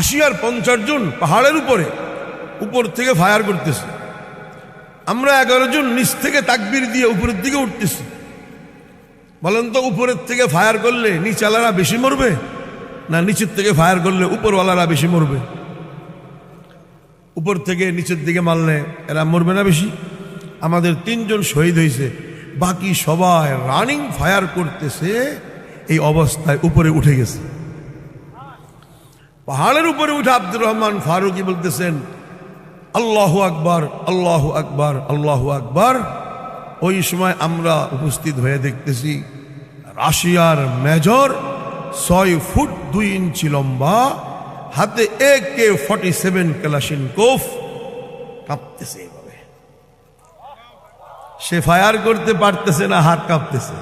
আশি আর পঞ্চাশ জন পাহাড়ের উপরে, উপর থেকে ফায়ার করতেছে। আমরা এগারো জন নিচ থেকে তাকবির দিয়ে উপরের দিকে উঠতেছি। বলেন তো, উপরের থেকে ফায়ার করলে নিচালারা বেশি মরবে, না নিচের থেকে ফায়ার করলে উপরওয়ালারা বেশি মরবে? উপর থেকে নিচের দিকে মারলে এরা মরবে না বেশি? আমাদের তিনজন শহীদ হয়েছে, বাকি সবাই রানিং ফায়ার করতেছে, এই অবস্থায় উপরে উঠে গেছে। পাহাড়ের উপরে উঠে আব্দুর রহমান ফারুকি বলতেছেন, আল্লাহ আকবার আল্লাহ আকবার আল্লাহ আকবার। ওই সময় আমরা উপস্থিত হয়ে দেখতেছি, রাশিয়ার মেজর ছয় ফুট দুই ইঞ্চি লম্বা, হাতে এ কে ফর্টি সেভেন ক্যালাসিন কোফ, কাঁপতেছে এইভাবে সে ফায়ার করতে পারতেছে না, হাত কাঁপতেছে।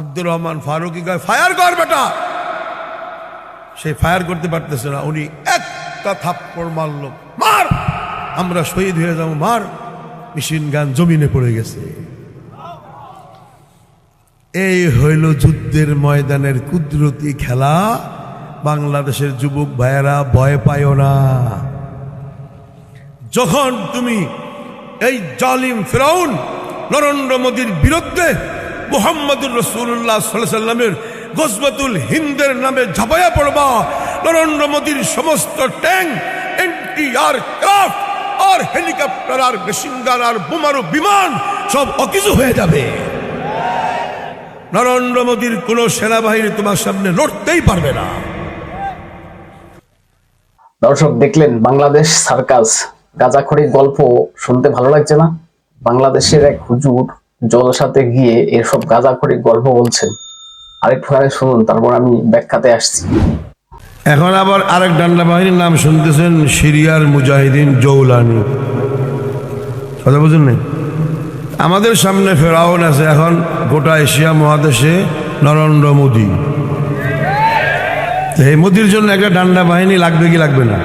আব্দুর রহমান ফারুকি গায়ে ফায়ার কর বেটা। সে ফায়ার করতে পারতেছে না। উনি একটা থাপ্পড় মারল। মার! আমরা শহীদ হয়ে যাব, মার! মেশিন গান জমিনে পড়ে গেছে। এই হইল যুদ্ধের ময়দানের কুদরতি খেলা। বাংলাদেশের যুবক ভাইয়েরা ভয় পায় না। যখন তুমি এই জালিম ফেরাউন, নরেন্দ্র মোদীর বিরুদ্ধে মোহাম্মদুর রসুল্লাহ সাল্লামের গজবাতুল হিন্দের নামে ঝাপাইয়া পড়বা। নরেন্দ্র মোদীর সমস্ত ট্যাঙ্ক, এনটিআর ক্রাফট আর হেলিকপ্টার আর মেশিনগান আর বোমারু বিমান সব অকিছু হয়ে যাবে। নরেন্দ্র মোদীর কোন সেনাবাহিনী তোমার সামনে লড়তেই পারবে না। দর্শক, দেখলেন বাংলাদেশ সার্কাস। গাঁজাখড়ি গল্প শুনতে ভালো লাগছে না? বাংলাদেশের এক হুজুর জলসাতে গিয়ে এসব গাঁজাখড়ি গল্প বলছেন। আরেকটুখানি শুনুন, তারপর আমি ব্যাখ্যাতে আসছি। এখন আবার আরেক ডান্ডা বাহিনীর নাম শুনতেছেন সিরিয়ার মুজাহিদিন জৌলানি। কথা বুঝুন নাই? আমাদের সামনে ফেরাউন আছে এখন গোটা এশিয়া মহাদেশে নরেন্দ্র মোদী। এই মোদির জন্য একটা ডান্ডা বাহিনী লাগবে কি লাগবে না?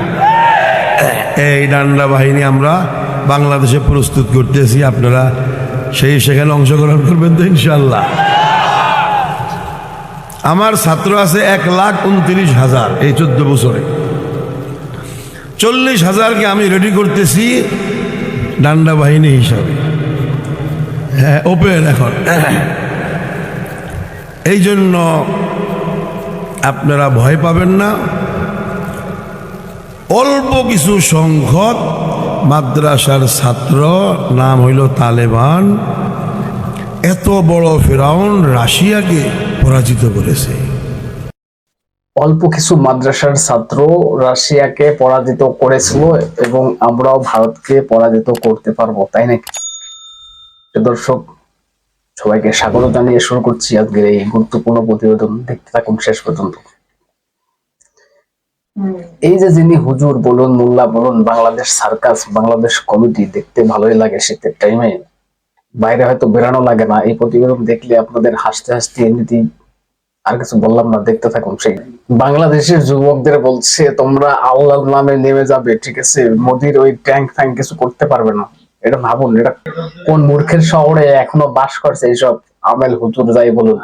এই ডান্ডা বাহিনী আমরা বাংলাদেশে প্রস্তুত করতেছি, আপনারা সেই সেখানে অংশগ্রহণ করবেন তো ইনশাল্লাহ আমার ছাত্র আছে এক লাখ উনত্রিশ হাজার এই চোদ্দ বছরে। চল্লিশ হাজারকে আমি রেডি করতেছি ডান্ডা বাহিনী হিসাবে। হ্যাঁ ওপেন এখন। এই জন্য আপনারা ভয় পাবেন না। অল্প কিছু সংখ্যক মাদ্রাসার ছাত্র, নাম হইল তালেবান। এত বড় ফেরাউন রাশিয়াকে পরাজিত করেছে। অল্প কিছু মাদ্রাসার ছাত্র রাশিয়াকে পরাজিত করেছিল এবং আমরাও ভারতকে পরাজিত করতে পারব, তাই নাকি? দর্শক, সবাইকে স্বাগত জানিয়ে শুরু করছি আজকের এই গুরুত্বপূর্ণ প্রতিবেদন। দেখতে থাকুন শেষ পর্যন্ত। এই যে যিনি হুজুর বলুন, মোল্লা বলুন, বাংলাদেশ সার্কাস, বাংলাদেশ কমিটি, দেখতে ভালোই লাগে শীতের টাইমে বাইরে হয়তো বেরানো লাগে না। এই প্রতিবেদন দেখলে আপনাদের হাসতে হাসতে এমনিতেই আর কিছু বললাম না, দেখতে থাকুন সেই। বাংলাদেশের যুবকদের বলছে, তোমরা আল্লাহর নামে নেমে যাবে, ঠিক আছে? মোদির ওই ট্যাঙ্ক ফ্যাঙ্ক কিছু করতে পারবে না। এটা ভাবুন, এটা কোন মূর্খের শহরে এখনও বাস করছে এইসব? আমেল হুজুর যাই বলুন।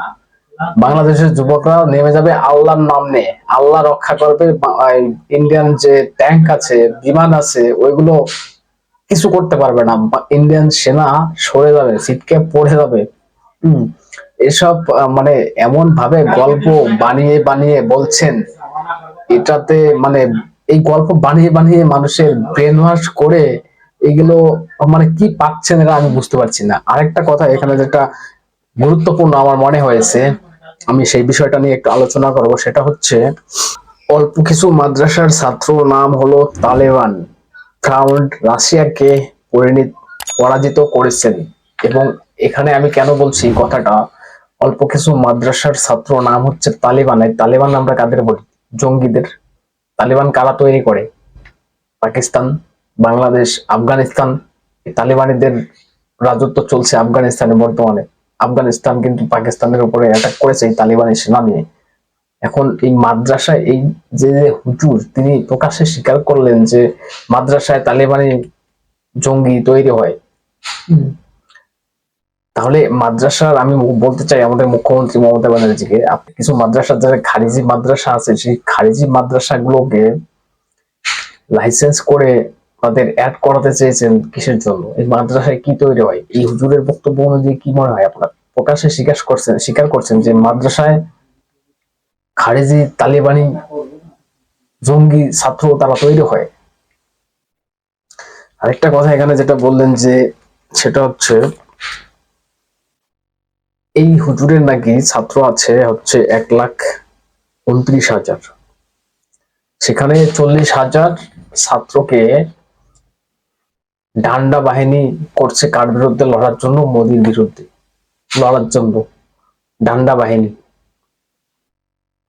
বাংলাদেশের যুবকরা নেমে যাবে আল্লাহর নাম। নিয়ে আল্লাহ রক্ষা করবে ইন্ডিয়ান যে ট্যাঙ্ক আছে, বিমান আছে, ওইগুলো কিছু করতে পারবে না। ইন্ডিয়ান সেনা সরে যাবে সিটকে পড়ে যাবে। হম, এসব মানে এমন ভাবে গল্প বানিয়ে বানিয়ে বলছেন, এটাতে মানে এই গল্প বানিয়ে বানিয়ে মানুষের ব্রেন ওয়াশ করে এগুলো মানে কি পাচ্ছেন এরা আমি বুঝতে পারছি না। আরেকটা কথা এখানে যেটা গুরুত্বপূর্ণ আমার মনে হয়েছে, আমি সেই বিষয়টা নিয়ে একটু আলোচনা করব, সেটা হচ্ছে, অল্প কিছু মাদ্রাসার ছাত্র নাম হলো তালেবান। ফ্রাউন্ড রাশিয়াকে পরাজিত করেছেন। এবং এখানে আমি কেন বলছি কথাটা? অল্প কিছু মাদ্রাসার ছাত্র নাম হচ্ছে তালিবান। এই তালিবান আমরা কাদের বলি? জঙ্গিদের। তালিবান কারা তৈরি করে? পাকিস্তান, বাংলাদেশ, আফগানিস্তান। তালিবানিদের রাজত্ব চলছে আফগানিস্তানে বর্তমানে। আফগানিস্তান কিন্তু পাকিস্তানের উপরে অ্যাটাক করেছে এই তালিবানি সেনা নিয়ে। এখন এই মাদ্রাসায় এই যে হুজুর তিনি প্রকাশ্যে স্বীকার করলেন যে মাদ্রাসায় তালিবানি জঙ্গি তৈরি হয়। তাহলে মাদ্রাসার আমি বলতে চাই আমাদের মুখ্যমন্ত্রী মমতা ব্যানার্জিকে আপনি কিছু মাদ্রাসার যারা খারিজি মাদ্রাসা আছে সেই খারিজি মাদ্রাসাগুলোকে লাইসেন্স করে তাদের অ্যাড করাতে চেয়েছেন কিসের জন্য? এই মাদ্রাসায় কি তৈরি হয়? এই হুজুরের বক্তব্য অনুযায়ী কি মনে হয় আপনার? প্রকাশ্যে স্বীকার করছেন স্বীকার করছেন যে মাদ্রাসায় খারিজি তালিবানি জঙ্গি ছাত্র তারা তৈরি হয়। আরেকটা কথা এখানে যেটা বললেন যে, সেটা হচ্ছে এই হুজুরের নাকি ছাত্র আছে হচ্ছে এক লাখ উনত্রিশ হাজার। সেখানে চল্লিশ হাজার ছাত্রকে ডান্ডা বাহিনী করছে কার বিরুদ্ধে? লড়ার জন্য মোদির বিরুদ্ধে। লড়ার জন্য। ডান্ডা বাহিনী।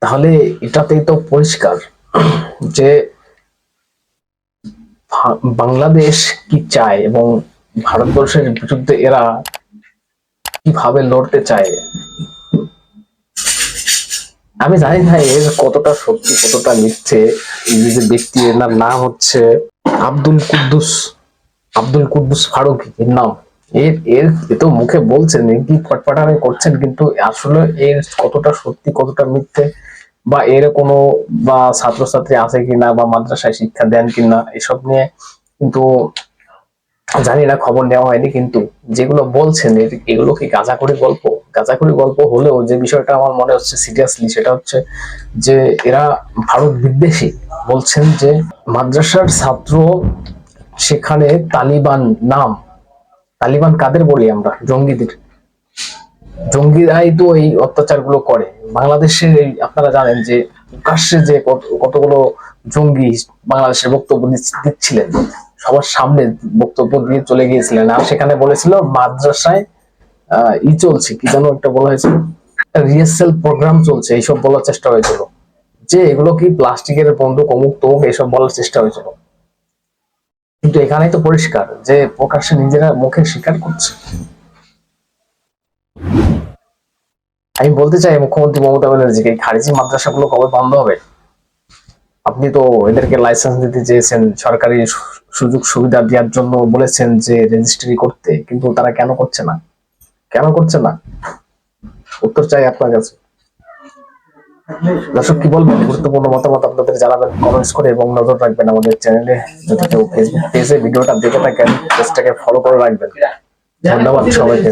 তাহলে এটাতেই তো পরিষ্কার যে বাংলাদেশ কি চায় এবং ভারতবর্ষের বিরুদ্ধে এরা কীভাবে লড়তে চায়? আমি জানি না এর কতটা সত্যি, কতটা মিথ্যে। এই যে ব্যক্তি, এনার নাম হচ্ছে আব্দুল কুদ্দুস আব্দুল কুদ্দুস ফারুকি। এর নাম? এর এর এ তো মুখে বলছেন কি ফটফটানি করছেন, কিন্তু আসলে এর কতটা সত্যি, কতটা মিথ্যে, বা এর কোনো, বা ছাত্রছাত্রী আছে কিনা, বা মাদ্রাসায় শিক্ষা দেন কিনা, এসব নিয়ে কিন্তু জানি না, খবর নেওয়া হয়নি, কিন্তু যেগুলো বলছেন এগুলো কি গাঁজাখড়ি গল্প? গাঁজাখড়ি গল্প হলেও যে বিষয়টা আমার মনে হচ্ছে সিরিয়াসলি, সেটা হচ্ছে যে এরা ভারত বিদ্বেষী। বলছেন যে, মাদ্রাসার ছাত্র সেখানে তালিবান নাম তালিবান কাদের বলি আমরা? জঙ্গিদের। জঙ্গিরাই তো এই অত্যাচারগুলো করে। বাংলাদেশের এই, আপনারা জানেন যে প্রকাশ্যে যে কতগুলো জঙ্গি বাংলাদেশের বক্তব্য দিচ্ছিলেন, সবার সামনে বক্তব্য দিয়ে চলে গিয়েছিলেন। আর সেখানে বলেছিল মাদ্রাসায় ই চলছে, কি যেন একটা বলা হয়েছিল রিহার্সেল প্রোগ্রাম চলছে, এইসব বলার চেষ্টা হয়েছিল। যে এগুলো কি প্লাস্টিকের বন্দুক, অমুক তমুক, এইসব বলার চেষ্টা হয়েছিল। কিন্তু এখানেই তো পরিষ্কার যে প্রকাশ্যে নিজেরা মুখে স্বীকার করছে। আমি বলতে চাই, মুখ্যমন্ত্রী মমতা ব্যানার্জিকে খারিজি মাদ্রাসাগুলো কবে বন্ধ হবে? আপনি তো এদেরকে লাইসেন্স দিতে চেয়েছেন, সরকারি সুযোগ সুবিধা দেওয়ার জন্য বলেছেন যে রেজিস্ট্রি করতে, কিন্তু তারা কেন করছে না? কেন করছে না? উত্তর চাই আপনার কাছে। দর্শক কি বলবেন? গুরুত্বপূর্ণ মতামত আপনাদের জানাবেন কমেন্টস করে এবং নজর রাখবেন আমাদের চ্যানেলে যদি কেউ ফেসবুক পেজে ভিডিওটা দেখে থাকেন পেজটাকে ফলো করে রাখবেন। ধন্যবাদ সবাইকে।